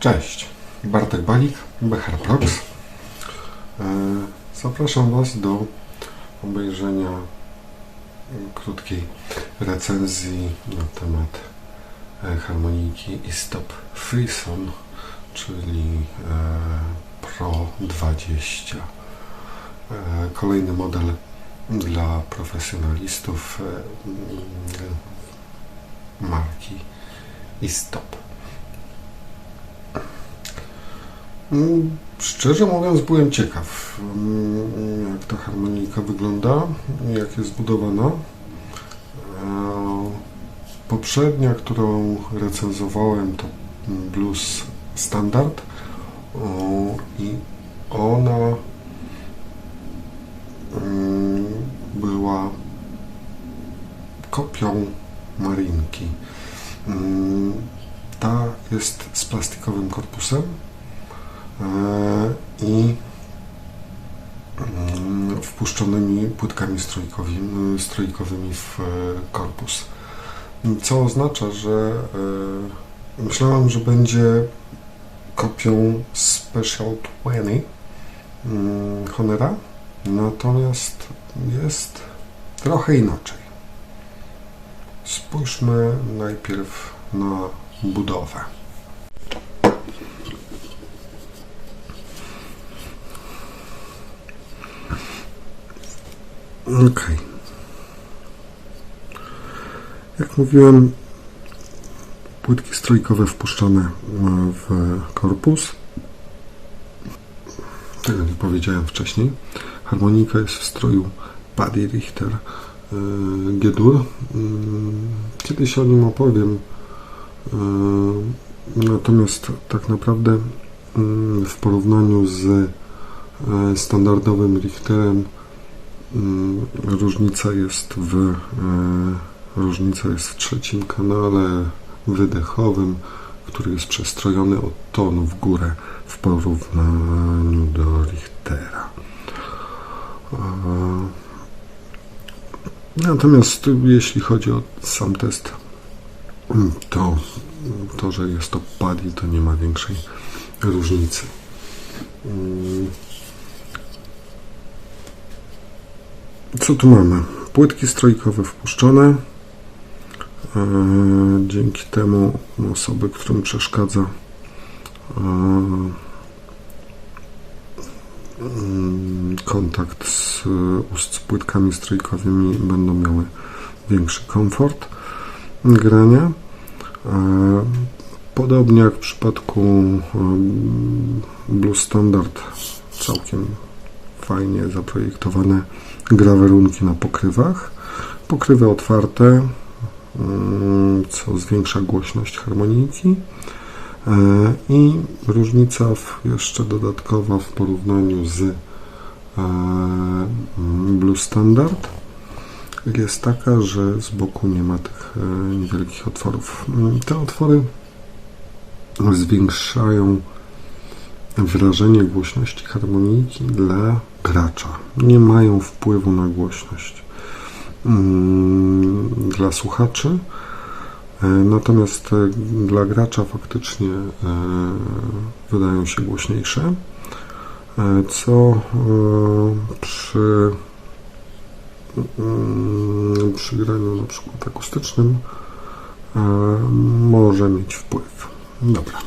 Cześć, Bartek Balik, Becher Prox. E, Zapraszam Was do obejrzenia krótkiej recenzji na temat e, harmoniki Istop Freeson, czyli e, Pro 20. E, Kolejny model dla profesjonalistów mm, marki Istop. Mm, Szczerze mówiąc, byłem ciekaw, mm, jak ta harmonika wygląda, jak jest zbudowana. E, Poprzednia, którą recenzowałem, to Blues Standard i ona mm, była kopią Marinki. Mm, Ta jest z plastikowym korpusem i mm, wpuszczonymi płytkami strojkowymi, strojkowymi w e, korpus. Co oznacza, że e, myślałem, że będzie kopią Special 20 mm, Honora, natomiast jest trochę inaczej. Spójrzmy najpierw na budowę. Ok. Jak mówiłem, płytki strojkowe wpuszczone e, w korpus. Tego nie powiedziałem wcześniej. Harmonika jest w stroju Paddy Richter e, G-dur. Mm, Kiedyś o nim opowiem. E, Natomiast tak naprawdę mm, w porównaniu z standardowym Richterem różnica jest w e, różnica jest w trzecim kanale wydechowym, który jest przestrojony o ton w górę w porównaniu do Richtera. E, Natomiast jeśli chodzi o sam test, to to, że jest to paddy, to nie ma większej różnicy. Mm. Co tu mamy? Płytki strojkowe wpuszczone. E, Dzięki temu osoby, którym przeszkadza e, mm, kontakt z, z płytkami strojkowymi będą miały większy komfort grania. E, Podobnie jak w przypadku Blue Standard, całkiem fajnie zaprojektowane grawerunki na pokrywach. Pokrywy otwarte, mm, co zwiększa głośność harmoniki. E, I różnica w, jeszcze dodatkowa w porównaniu z e, Blue Standard jest taka, że z boku nie ma tych e, niewielkich otworów. Mm, Te otwory zwiększają wrażenie głośności harmoniki dla gracza. Nie mają wpływu na głośność mm, dla słuchaczy. E, Natomiast e, dla gracza faktycznie e, wydają się głośniejsze, co przy mm, przy graniu na przykład akustycznym może mieć wpływ. Dobra.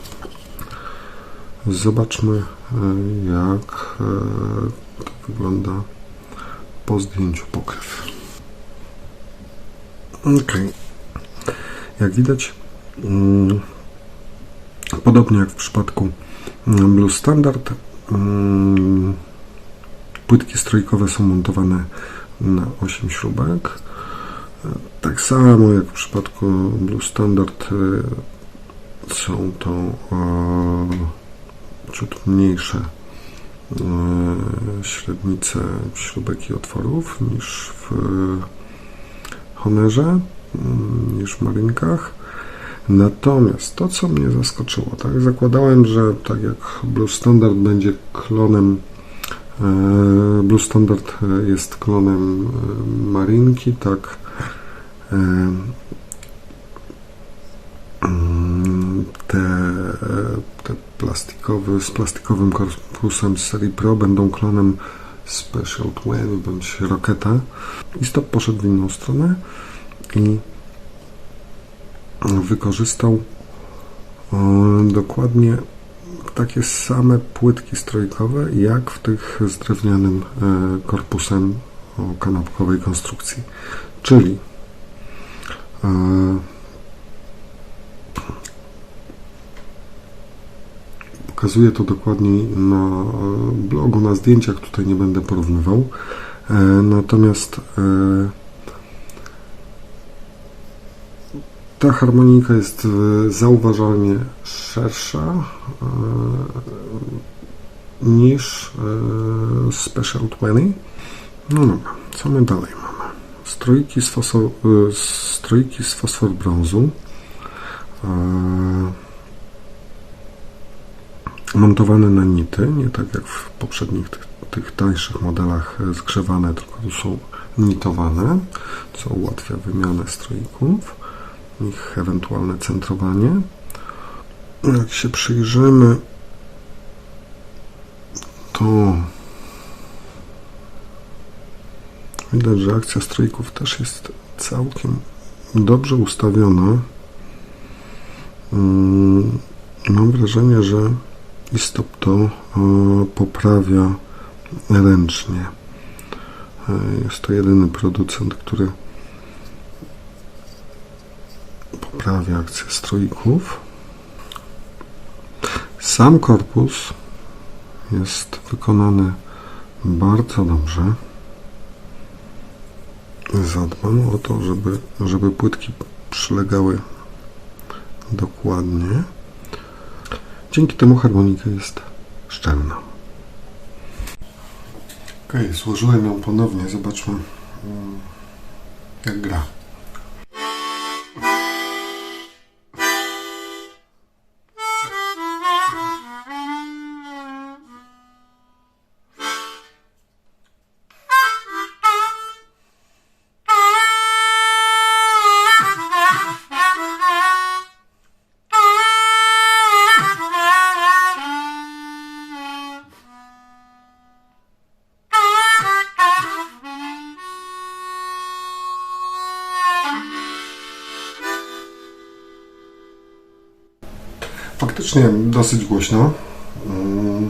Zobaczmy e, jak e, to wygląda po zdjęciu pokryw. Ok. Jak widać, mm, podobnie jak w przypadku mm, Blue Standard, mm, płytki strojkowe są montowane na 8 śrubek. E, Tak samo jak w przypadku Blue Standard są to ciut mniejsze e, średnice śrubek i otworów niż w Honerze, mm, niż w Marinkach. Natomiast to, co mnie zaskoczyło, tak, zakładałem, że tak jak Blue Standard będzie klonem e, Blue Standard jest klonem e, Marinki, tak e, mm, te, te plastikowy, z plastikowym korpusem z serii Pro będą klonem Special 20 bądź Rocketa. I stop poszedł w inną stronę i wykorzystał e, dokładnie takie same płytki strojkowe jak w tych z drewnianym e, korpusem kanapkowej konstrukcji. Czyli pokazuję to dokładniej na e, blogu, na zdjęciach, tutaj nie będę porównywał. E, Natomiast e, ta harmonika jest zauważalnie szersza niż Special 20. No dobra, co my dalej mamy? Stroiki z, fosfor, stroiki z fosfor brązu. Montowane na nity, nie tak jak w poprzednich tych, tych tańszych modelach e, zgrzewane, tylko tu są nitowane, co ułatwia wymianę stroików, ich ewentualne centrowanie. Jak się przyjrzymy, to widać, że akcja stroików też jest całkiem dobrze ustawiona. Mm, Mam wrażenie, że Istop to e, poprawia ręcznie. E, Jest to jedyny producent, który poprawia akcję stroików. Sam korpus jest wykonany bardzo dobrze. Zadbam o to, żeby, żeby płytki przylegały dokładnie. Dzięki temu harmonika jest szczelna. Ok, złożyłem ją ponownie. Zobaczmy, mm, jak gra. Faktycznie dosyć głośno. Mm.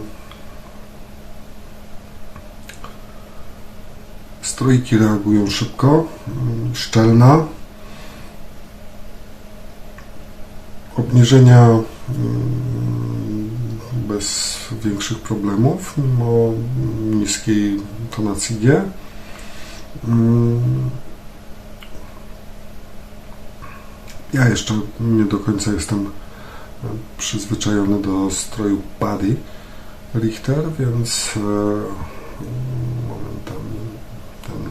Strójki reagują szybko, mm, szczelna. Obniżenia mm, bez większych problemów, mimo niskiej tonacji G. Ja jeszcze nie do końca jestem przyzwyczajony do stroju Buddy Richter, więc e, momentami ten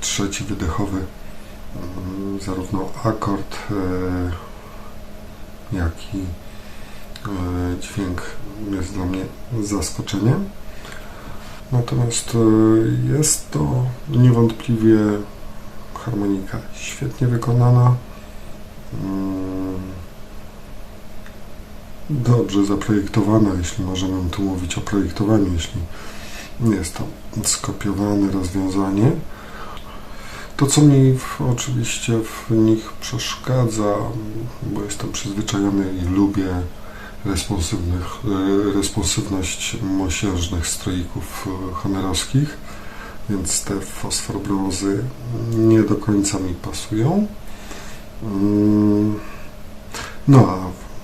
trzeci wydechowy mm, zarówno akord e, jak i e, dźwięk jest dla mnie zaskoczeniem. Natomiast jest to niewątpliwie harmonika świetnie wykonana. Dobrze zaprojektowana, jeśli możemy tu mówić o projektowaniu, jeśli jest to skopiowane rozwiązanie. To, co mi w, oczywiście w nich przeszkadza, bo jestem przyzwyczajony i lubię responsywnych, e, responsywność mosiężnych stroików e, honorowskich, więc te fosforbrązy nie do końca mi pasują. Mm, No a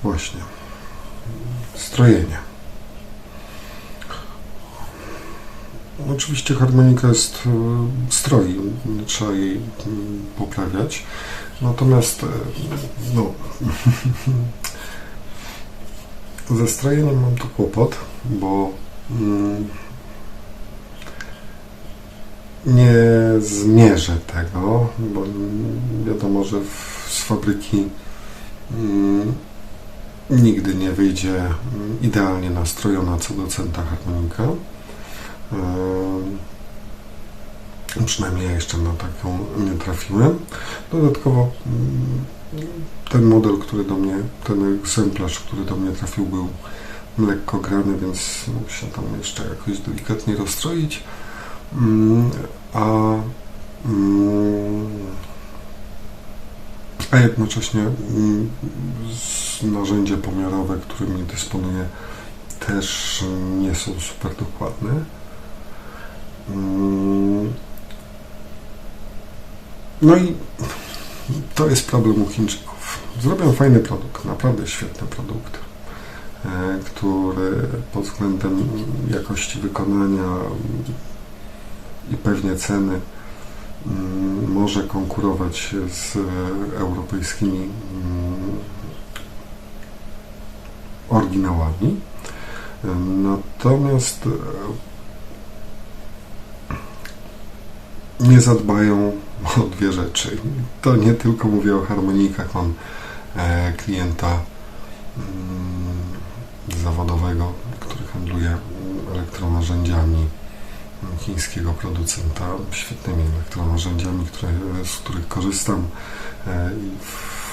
właśnie, strojenie. Oczywiście harmonika jest e, stroi, trzeba jej mm, poprawiać. Natomiast e, no, ze strojeniem mam tu kłopot, bo mm, nie zmierzę tego, bo wiadomo, że z fabryki mm, nigdy nie wyjdzie mm, idealnie nastrojona co do centa harmonika. Ym, Przynajmniej ja jeszcze na taką nie trafiłem. Dodatkowo mm, ten model, który do mnie, ten egzemplarz, który do mnie trafił, był lekko grany, więc muszę tam jeszcze jakoś delikatnie rozstroić. Mm, A, a jednocześnie mm, narzędzia pomiarowe, którymi dysponuję, też nie są super dokładne. Mm, No i to jest problem u Chińczyków. Zrobią fajny produkt, naprawdę świetny produkt, e, który pod względem jakości wykonania i pewnie ceny mm, może konkurować z e, europejskimi mm, oryginałami. Natomiast e, nie zadbają o dwie rzeczy. To nie tylko mówię o harmonikach. Mam e, klienta mm, zawodowego, który handluje mm, elektronarzędziami mm, chińskiego producenta, świetnymi elektronarzędziami, które, z których korzystam e, i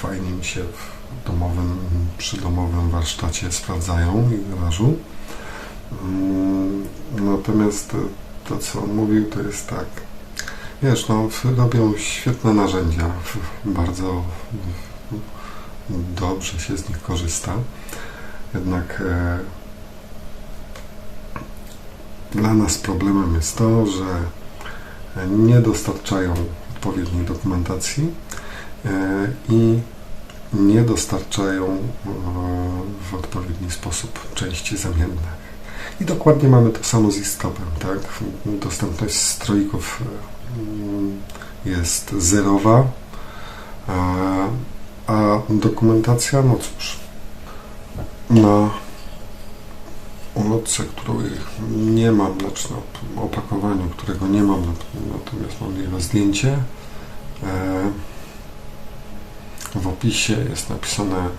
fajnie mi się w domowym, przy domowym warsztacie sprawdzają i garażu. Mm, Natomiast to, co on mówił, to jest tak, Wiesz, no, robią świetne narzędzia, bardzo dobrze się z nich korzysta. Jednak e, dla nas problemem jest to, że nie dostarczają odpowiedniej dokumentacji e, i nie dostarczają e, w odpowiedni sposób części zamiennych. I dokładnie mamy to samo z Istopem, tak? Dostępność stroików mm, jest zerowa, a, a dokumentacja, no cóż, na ulotce, której nie mam, znaczy na opakowaniu, którego nie mam, natomiast mam jego zdjęcie, e, w opisie jest napisane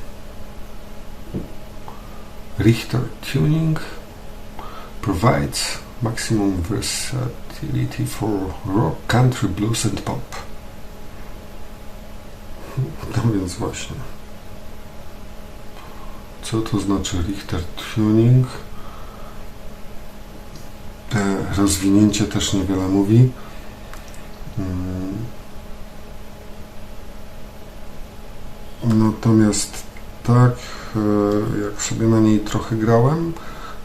Richter Tuning provides maximum versatility for rock, country, blues and pop. No więc właśnie. Co to znaczy Richter Tuning? Rozwinięcie też niewiele mówi. Mm. Natomiast tak, e, jak sobie na niej trochę grałem,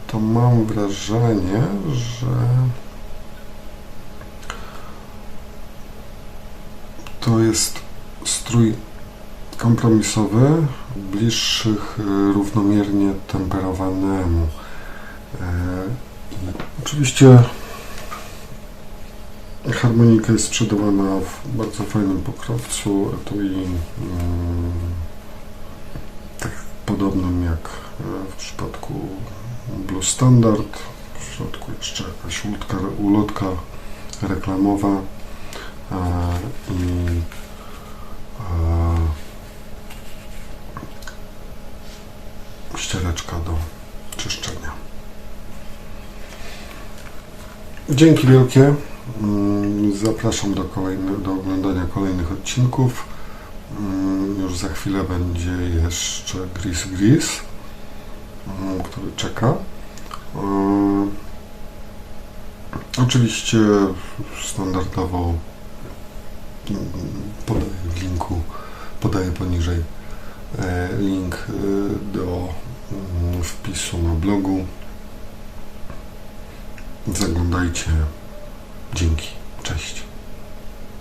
to mam wrażenie, że to jest strój kompromisowy, bliższych e, równomiernie temperowanemu. E, Oczywiście harmonika jest sprzedawana w bardzo fajnym pokrowcu, etui mm, tak podobnym jak e, w przypadku Blue Standard. W środku jeszcze jakaś ulotka, ulotka reklamowa e, i e, ściereczka do czyszczenia. Dzięki wielkie. Mm, Zapraszam do, do oglądania kolejnych odcinków. Mm, Już za chwilę będzie jeszcze Gris Gris, mm, który czeka. Oczywiście standardowo podaję w linku, podaję poniżej e, link e, do wpisu na blogu. Zaglądajcie. Dzięki. Cześć.